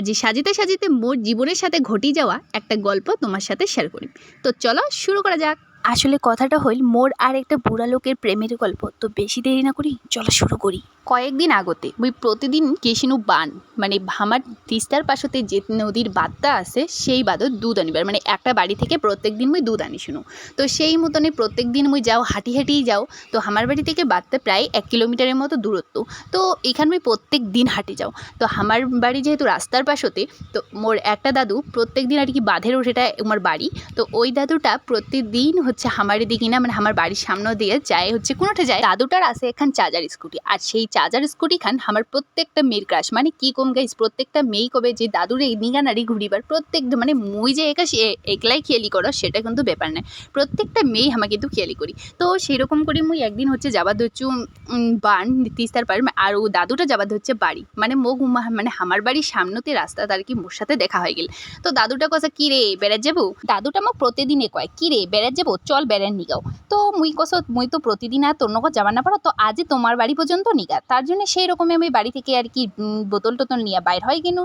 আজ সাজিতে সাজিতে মোর জীবনের সাথে ঘটি যাওয়া একটা গল্প তোমার সাথে শেয়ার করি। তো চলো শুরু করা যাক। আসলে কথাটা হইল, মোর আর একটা বুড়া লোকের প্রেমের গল্প। তো বেশি দেরি না করি, চলো শুরু করি। কয়েকদিন আগতে মুই প্রতিদিন গেছিনু বান মানে আমার তিস্তার পাশতে যে নদীর বাদটা আছে, সেই বাদত দুধ আনিবার। মানে একটা বাড়ি থেকে প্রত্যেক দিন মুই দুধ আনিছিনু তো সেই মতনে প্রত্যেক দিন মুই যাও, হাঁটি হাঁটিই যাও। তো আমার বাড়ি থেকে বাদটা প্রায় এক কিলোমিটারের মতো দূরত্ব। তো এখান মুই প্রত্যেক দিন হাঁটি যাও। তো আমার বাড়ি যেহেতু রাস্তার পাশতে, তো মোর একটা দাদু প্রত্যেক দিন আর কি বাঁধের সেটা আমার বাড়ি। তো ওই দাদুটা প্রতিদিন হচ্ছে আমার দিকে না মানে আমার বাড়ির সামনে দিয়ে যায় হচ্ছে কোনোটা যায়। দাদুটার আছে এখান চার্জার স্কুটি। আর সেই চার্জার স্কুটি খান আমার প্রত্যেকটা মেয়ের ক্রাশ মানে কি কম গাইস প্রত্যেকটা মেয়েই কবে যে দাদুর এই নিগানারি ঘুরিবার, প্রত্যেক মানে মুই যে একা একলাই খেয়ালি করো, সেটা কিন্তু ব্যাপার না। প্রত্যেকটা মেয়েই আমাকে কিন্তু খেয়ালি করি। তো সেরকম করে মুই একদিন হচ্ছে যাবার ধরছু বান, তিস্তার পার আর ও দাদুটা যাবার ধরছে বাড়ি। মানে মোক উমা- মানে আমার বাড়ির সামনেতে রাস্তা, তার কি মোর সাথে দেখা হয়ে গেল। তো দাদুটা কথা কি রে বেড়াত যাব? দাদুটা মোক প্রতিদিনে কয় কি রে বেড়াত যাব? চল বেড়ান নিগাও তো মুই কস, মুই তো প্রতিদিন আর তোর নগর যাবার না পারো, তো আজই তোমার বাড়ি পর্যন্ত নিগা। তার জন্য সেই রকমই আমি বাড়ি থেকে আর কি বোতল টোতল নিয়ে বাইর হয় কিনু।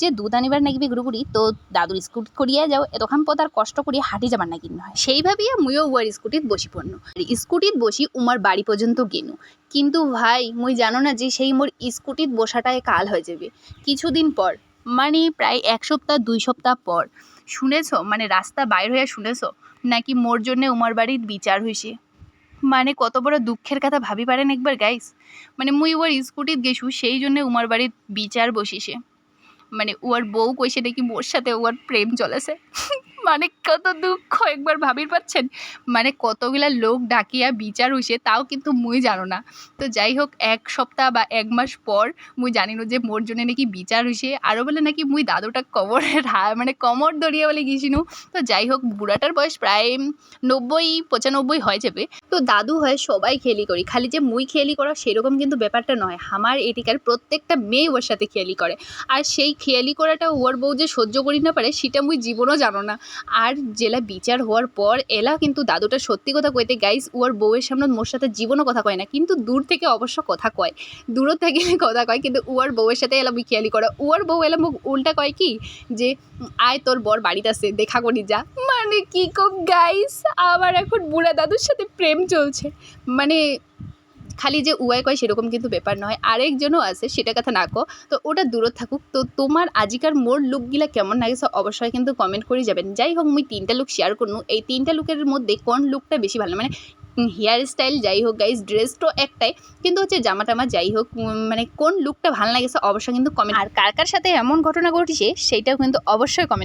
যে দুধ আনিবার নাকি ঘুরুঘুরি তো দাদুর স্কুট করিয়া যাও এতক্ষণ পর আর কষ্ট করিয়া হাঁটি যাবার না কিনু। হয় সেই ভাবিয়া মুইও উয়ার স্কুটিত বসি পড়নু। স্কুটিত বসি উমার বাড়ি পর্যন্ত গেনু। কিন্তু ভাই, মুই জানো না যে সেই মোর স্কুটিত বসাটায় কাল হয়ে যাবে। কিছুদিন পর মানে প্রায় এক সপ্তাহ, দুই সপ্তাহ পর। শুনেছ? মানে রাস্তা বাইর হয়ে শুনেছ? নাকি মোর জন্যে উমার বাড়ির বিচার হইছে? মানে কত বড় দুঃখের কথা ভাবি পারেন একবার গাইস মানে মুই ওর স্কুটিত গেছু সেই জন্য উমার বাড়ির বিচার বসিছে। মানে ওর বউ কইছে নাকি মোর সাথে ওর প্রেম চলেছে। মানে কত দুঃখ একবার ভাবির পাচ্ছেন? মানে কতগুলা লোক ডাকিয়া বিচার হইছে তাও কিন্তু মুই জানো না। তো যাই হোক, এক সপ্তাহ বা এক মাস পর মুই জানি যে মোর জন্য নাকি বিচার হইছে। আরও বলে নাকি মুই দাদুটা হা- মানে কমর দড়িয়ে বলে গেছিনু তো যাই হোক, বুড়াটার বয়স প্রায় নব্বই, পঁচানব্বই হয়ে যাবে। তো দাদু হয় সবাই খেলি করি। খালি যে মুই খেয়ালি করা সেরকম কিন্তু ব্যাপারটা নয়। আমার এটিকার প্রত্যেকটা মেয়ে ওর সাথে খেয়ালি করে। আর সেই খেয়ালি করাটা ওর বউ যে সহ্য করি না পারে, সেটা মুই জীবনও জানো না। আর জেলা বিচার হওয়ার পর এলা কিন্তু দাদুটা সত্যি কথা কইতে গাইস ওর বউয়ের সামনে মোর সাথে জীবনও কথা কয় না, কিন্তু দূর থেকে অবশ্য কথা কয়। দূর থেকে কথা কয়, কিন্তু ওর বউয়ের সাথে এলা খেয়ালি করা ওর বউ এলা মুখ উল্টা কয় কি, যে, আয়, তোর বর বাড়িতে আসে দেখা করি যা। মানে কি কম গাইস আবার এখন বুড়া দাদুর সাথে প্রেম চলছে। মানে খালি যে উয়াই কয় সেরকম কিন্তু ব্যাপার নয়। আরেকজনও আছে সেটা কথা না কো তো ওটা দূরত থাকুক। তো তোমার আজিকার মোর লুকগুলা কেমন লাগেছে অবশ্যই কিন্তু কমেন্ট করে যাবেন। যাই হোক, মুই তিনটা লুক শেয়ার করনু। এই তিনটা লুকের মধ্যে কোন লুকটা বেশি ভালো? মানে হেয়ার স্টাইল যাই হোক গাইজ ড্রেস তো একটাই। কিন্তু হচ্ছে জামা টামা যাই হোক মানে কোন লুকটা ভালো লাগেছে অবশ্যই কিন্তু কমেন্ট আর কার কার সাথে এমন ঘটনা ঘটিছে সেইটাও কিন্তু অবশ্যই কমেন্ট